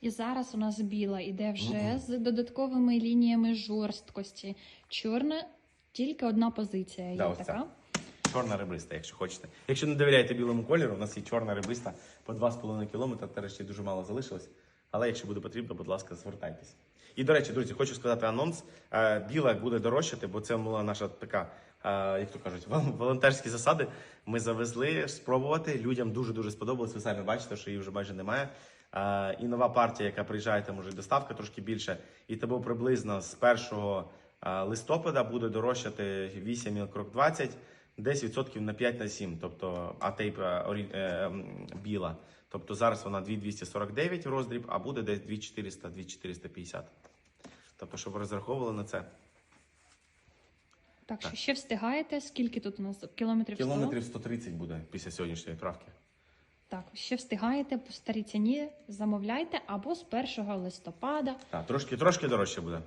І зараз у нас біла іде вже з додатковими лініями жорсткості. Чорна тільки одна позиція є Да, така. Чорна ребриста, якщо хочете. Якщо не довіряєте білому кольору, у нас є чорна ребриста по 2,5 км, та ще дуже мало залишилось. Але якщо буде потрібно, будь ласка, звертайтесь. І до речі, друзі, хочу сказати анонс. Е, Біла буде дорожчати, бо це була наша така, е, як то кажуть, вол- волонтерські засади. Ми завезли спробувати. Людям дуже дуже сподобалось. Ви самі бачите, що її вже майже немає. Е, І нова партія, яка приїжджає, там уже доставка трошки більше. І тому приблизно з 1 е, листопада буде дорожчати 8 мілкрок 20 десь відсотків на 5 на 7, тобто А-тейп е, е, біла. Тобто зараз вона 2249 роздріб, а буде десь 2400 2450 Тобто, щоб розраховували на це. Так що ще встигаєте. Скільки тут у нас кілометрів? Кілометрів 130 буде після сьогоднішньої відправки. Так, ще встигаєте по старій ціні, замовляйте або з 1 листопада. Так, трошки, трошки дорожче буде.